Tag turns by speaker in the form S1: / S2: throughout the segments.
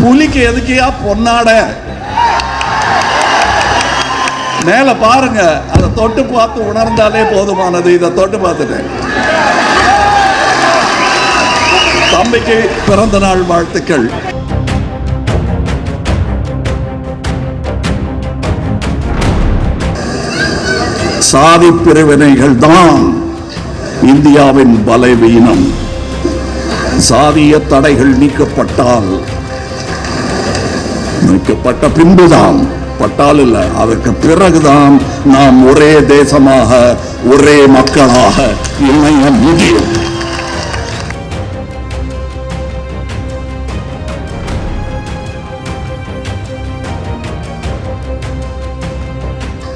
S1: புலிக்கு எதுக்கியா பொன்னாட? மேல பாருங்க அதை தொட்டு பார்த்து உணர்ந்தாலே போதுமானது. இதை தொட்டு பார்த்துட்டேன். தம்பிக்கு பிறந்த நாள் வாழ்த்துக்கள். சாதி பிரிவினைகள் தான் இந்தியாவின் பலவீனம். சாதிய தடைகள் நீக்கப்பட்டால் நீக்கப்பட்ட பின்புதான். பட்டால் இல்ல அதற்கு பிறகுதான் நாம் ஒரே தேசமாக ஒரே மக்களாக இணைய முடியும்.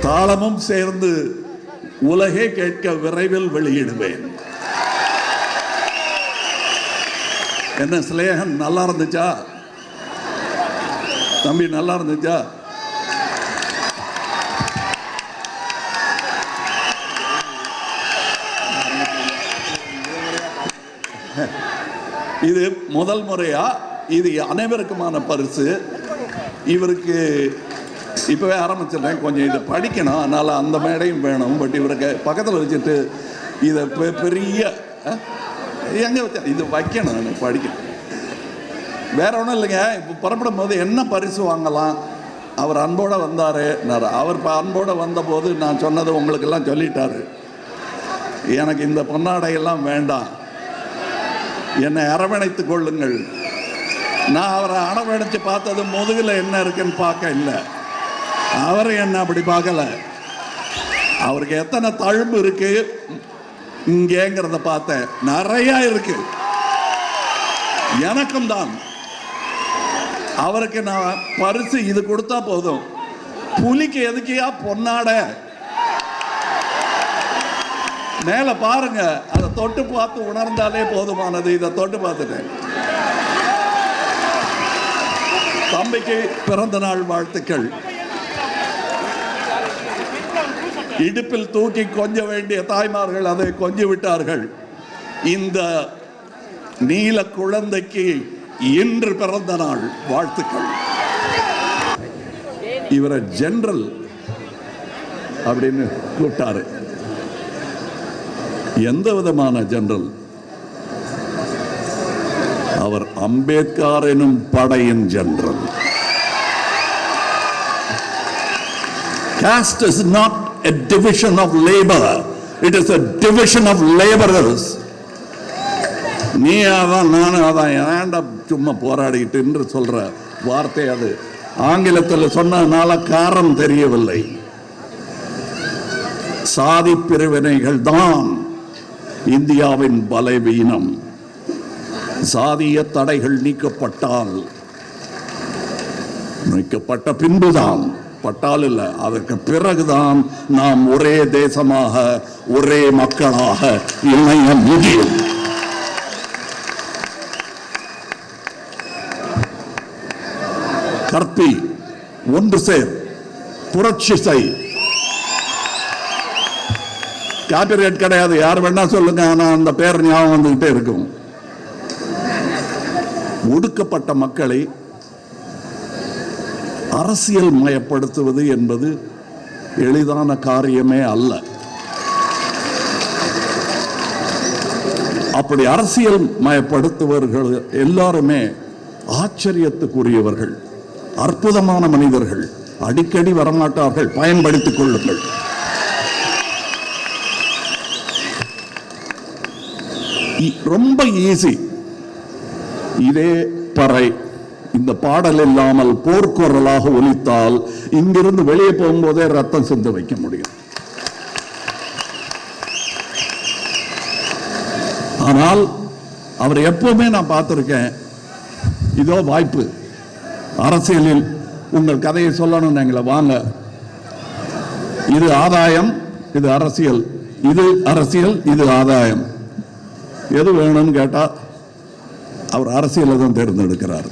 S1: தாளமும் சேர்ந்து உலகே கேட்க விரைவில் வெளியிடுவேன். என்ன சிலேகன் நல்லா இருந்துச்சா? தம்பி நல்லா இருந்துச்சா? இது முதல் முறையா? இது அனைவருக்குமான பரிசு. இவருக்கு இப்பவே ஆரம்பிச்சிடுறேன். கொஞ்சம் இதை படிக்கணும். அதனால அந்த மேடையும் வேணும். பட் இவருக்கு பக்கத்தில் வச்சுட்டு இதை பெ- பெரிய எங்கே எங்க வச்சா? இது வைக்கணும். எனக்கு படிக்கணும் வேற ஒன்றும் இல்லைங்க. இப்போ புறப்படும் போது என்ன பரிசு வாங்கலாம்? அவர் அன்போடு வந்தார். அவர் இப்போ அன்போடு வந்தபோது நான் சொன்னது உங்களுக்கெல்லாம் சொல்லிட்டார். எனக்கு இந்த பொன்னாடையெல்லாம் வேண்டாம். என்னை அரவணைத்து கொள்ளுங்கள். நான் அவரை அரவணைச்சு பார்த்தது முதுகில் என்ன இருக்குன்னு பார்க்க இல்லை. அவர் என்ன அப்படி பார்க்கல. அவருக்கு எத்தனை தழும்பு இருக்கு? இங்கேங்கிறத பார்த்தேன். நிறையா இருக்கு. எனக்கும் தான். அவருக்கு நான் பரிசு இது கொடுத்தா போதும். புலிக்கு எதுக்கியா பொன்னாட? மேல பாருங்க அதை தொட்டு பார்த்து உணர்ந்தாலே போதுமானது. இதை தொட்டு பார்த்துட்டேன். தம்பிக்கு பிறந்த நாள் வாழ்த்துக்கள். இடுப்பில் தூக்கி கொஞ்ச வேண்டிய தாய்மார்கள் அதை கொஞ்சி விட்டார்கள். இந்த நீல குழந்தைக்கு இன்று பிறந்த நாள். வாழ்த்துக்கள். இவரை ஜென்ரல் அப்படின்னு கூப்பிட்டாரு. எந்த விதமான ஜென்ரல் அவர் அம்பேத்கர் எனும் படையின் general Caste is not a division of labor, it is a division of laborers. நீ அதான் நானும் அதான். ஏன்டா சும்மா போராடிக்கிட்டு என்று சொல்ற வார்த்தை அது. ஆங்கிலத்தில் சொன்னதுனால காரம் தெரியவில்லை. சாதி பிரிவினைகள் தான் இந்தியாவின் பலவீனம். சாதிய தடைகள் நீக்கப்பட்டால் நீக்கப்பட்ட பின்புதான். பட்டால் இல்லை அதற்கு பிறகுதான் நாம் ஒரே தேசமாக ஒரே மக்களாக இணைய முடியும். கற்பி ஒன்று சேர் புரட்சி செய். காப்பிரைட் கிடையாது யார் வேணா சொல்லுங்க ஆனா அந்த பேர் ஞாபகம் வந்துகிட்டே இருக்கும். ஒடுக்கப்பட்ட மக்களை அரசியல் மயப்படுத்துவது என்பது எளிதான காரியமே அல்ல. அப்படி அரசியல் மயப்படுத்துவர்கள் எல்லாருமே ஆச்சரியத்துக்குரியவர்கள். அற்புதமான மனிதர்கள். அடிக்கடி வரமாட்டார்கள். பயன்படுத்திக் கொள்ளுங்கள். ரொம்ப ஈஸி இதே பறை. இந்த பாடல் இல்லாமல் போர்க்குரலாக ஒலித்தால் இங்கிருந்து வெளியே போகும்போதே ரத்தம் சிந்து வைக்க முடியும். ஆனால் அவர் எப்பவுமே நான் பார்த்திருக்கேன். இதோ வாய்ப்பு. அரசியலில் உங்கள் கதையை சொல்லணும் எங்களை வாங்க. இது ஆதாயம் இது அரசியல். இது அரசியல் இது ஆதாயம். எது வேணும்னு கேட்டா அவர் அரசியலை தான் தேர்ந்தெடுக்கிறார்.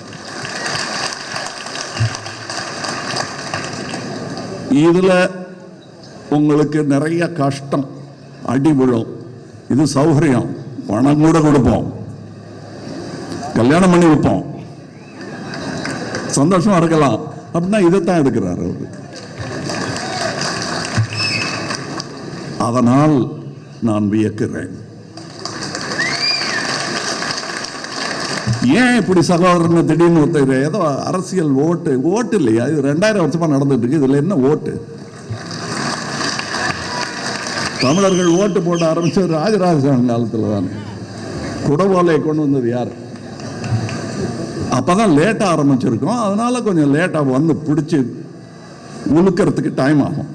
S1: இதுல உங்களுக்கு நிறைய கஷ்டம் அடி விழும். இது சௌகரியம். பணம் கூட கொடுப்போம். கல்யாணம் பண்ணி வைப்போம். சந்தோஷமா இருக்கலாம். அப்படின்னா இதைத்தான் எடுக்கிறார் அவர். அதனால் நான் வியக்கிறேன். ஏன் இப்படி சகோதரன் திடீர்னு ஒருத்தர் ஏதோ அரசியல் ஓட்டு ஓட்டு இல்லையா? இது ரெண்டாயிரம் வருஷமா நடந்துட்டு இருக்கு. இதுல என்ன ஓட்டு? தமிழர்கள் ஓட்டு போட ஆரம்பிச்சது ராஜராஜ சோழன் காலத்துல தானே. குடவோலையை கொண்டு வந்தது யார்? அப்போ தான் லேட்டாக ஆரம்பிச்சிருக்கோம். அதனால் கொஞ்சம் லேட்டாக வந்து பிடிச்சி உழுக்கிறதுக்கு டைம் ஆகும்.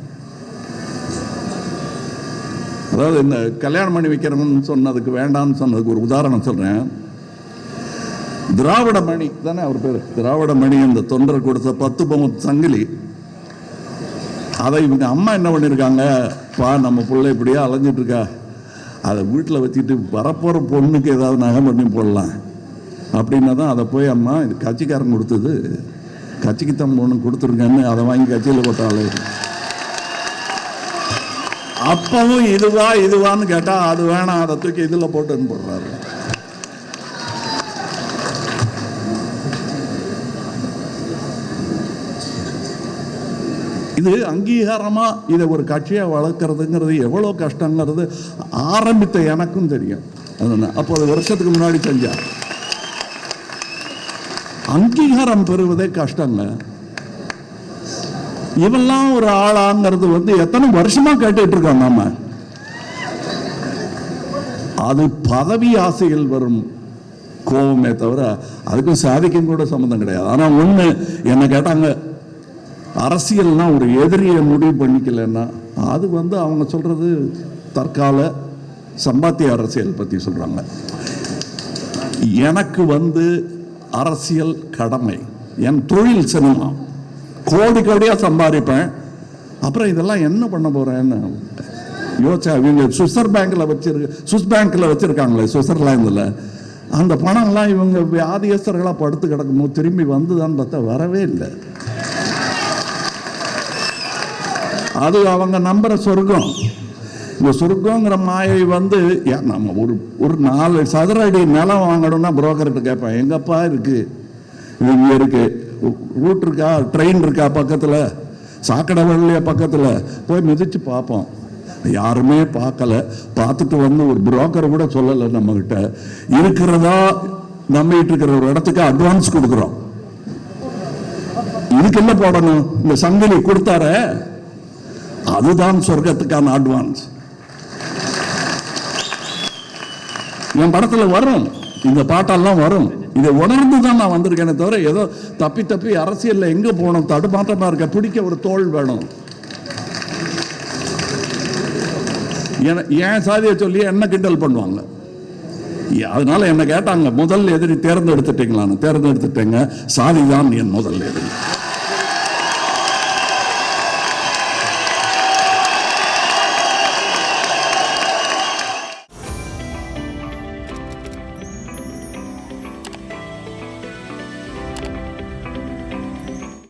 S1: அதாவது இந்த கல்யாணம் பண்ணி வைக்கிறவன் சொன்னதுக்கு வேண்டாம்னு சொன்னதுக்கு ஒரு உதாரணம் சொல்கிறேன் திராவிட மணி தானே அவர் பேர்? திராவிட மணி இந்த தொண்டர் கொடுத்த பத்து பொம்மை சங்கிலி. அதை இவங்க அம்மா என்ன பண்ணியிருக்காங்க பா நம்ம பிள்ளை இப்படியே அலைஞ்சிட்டு இருக்கா. அதை வீட்டில் வச்சுட்டு வரப்போகிற பொண்ணுக்கு ஏதாவது நகை பண்ணி போடலாம். அப்படின்னா தான் அதை போய் அம்மா இது கட்சிக்காரன் கொடுத்தது. கட்சிக்கு தான் பொண்ணு கொடுத்துருங்கன்னு அதை வாங்கி கட்சியில் போட்டாலே அப்பவும் இதுவா இதுவான்னு கேட்டால் அது வேணாம் அதை தூக்கி இதில் போட்டுன்னு போடுறாரு. இது அங்கீகாரமா இதை ஒரு கட்சியை வளர்க்கறதுங்கிறது எவ்வளோ கஷ்டங்கிறது ஆரம்பித்த எனக்கும் தெரியும். அதுதான். அப்போ அது வருஷத்துக்கு முன்னாடி செஞ்சா அங்கீகாரம் பெறுவதே கஷ்டங்க. இவெல்லாம் ஒரு ஆளாங்கிறது வந்து எத்தனை வருஷமா கேட்டுட்டு இருக்கோம் நாம? அது பதவி ஆசையில் வரும் கோபமே தவிர அதுக்கும் சாதிக்கும் கூட சம்மந்தம் கிடையாது. ஆனால் ஒன்று என்ன கேட்டாங்க அரசியல்னா ஒரு எதிரியை முடிவு பண்ணிக்கலன்னா அது வந்து அவங்க சொல்றது தற்கால சம்பாத்திய அரசியல் பற்றி சொல்கிறாங்க எனக்கு வந்து அரசியல் கடமை. என் தொழில் சினிமா கோடி கோடியாக சம்பாதிப்பேன். அப்புறம் இதெல்லாம் என்ன பண்ண போகிறேன்னு யோசிச்சா இவங்க சுவிசர் பேங்க்கில் வச்சிருக்க சுவிஸ் பேங்க்கில் வச்சுருக்காங்களே சுவிட்சர்லாந்துல. அந்த பணம்லாம் இவங்க வியாதியஸ்தர்களாக படுத்து கிடக்கும்போது திரும்பி வந்துதான்னு பார்த்தா வரவே இல்லை. அது அவங்க நம்புற சொர்க்கம். இந்த சொர்க்கங்கிற மாயை வந்து ஏன் நம்ம ஒரு ஒரு நாலு சதுர அடி நிலம் வாங்கணும்னா புரோக்கர்கிட்ட கேட்பேன் எங்கப்பா இருக்கு? இது இருக்கு. ரூட் இருக்கா? ட்ரெயின் இருக்கா பக்கத்தில்? சாக்கடை வழியா பக்கத்தில்? போய் மிதிச்சு பார்ப்போம். யாருமே பார்க்கல. பார்த்துட்டு வந்து ஒரு புரோக்கர் கூட சொல்லலை நம்மகிட்ட. இருக்கிறதா நம்பிட்டு இருக்கிற ஒரு இடத்துக்கு அட்வான்ஸ் கொடுக்குறோம். இதுக்கு என்ன போடணும்? இந்த சங்கிலி கொடுத்தார. அதுதான் சொர்க்கத்துக்கான அட்வான்ஸ் என் படத்துல வரும். இந்த பாட்டெல்லாம் வரும். இதை உணர்ந்து தான் நான் வந்திருக்கேனே தவிர ஏதோ தப்பி தப்பி அரசியலில் எங்க போகணும் தடுமாற்றமாக இருக்க பிடிக்க ஒரு தோல் வேணும். ஏன் சாதியை சொல்லி என்ன கிண்டல் பண்ணுவாங்க? அதனால என்ன கேட்டாங்க முதல் எதிரி தேர்ந்தெடுத்துட்டீங்களான்னு. தேர்ந்தெடுத்துட்டேங்க. சாதி தான் என் முதல் எதிரி.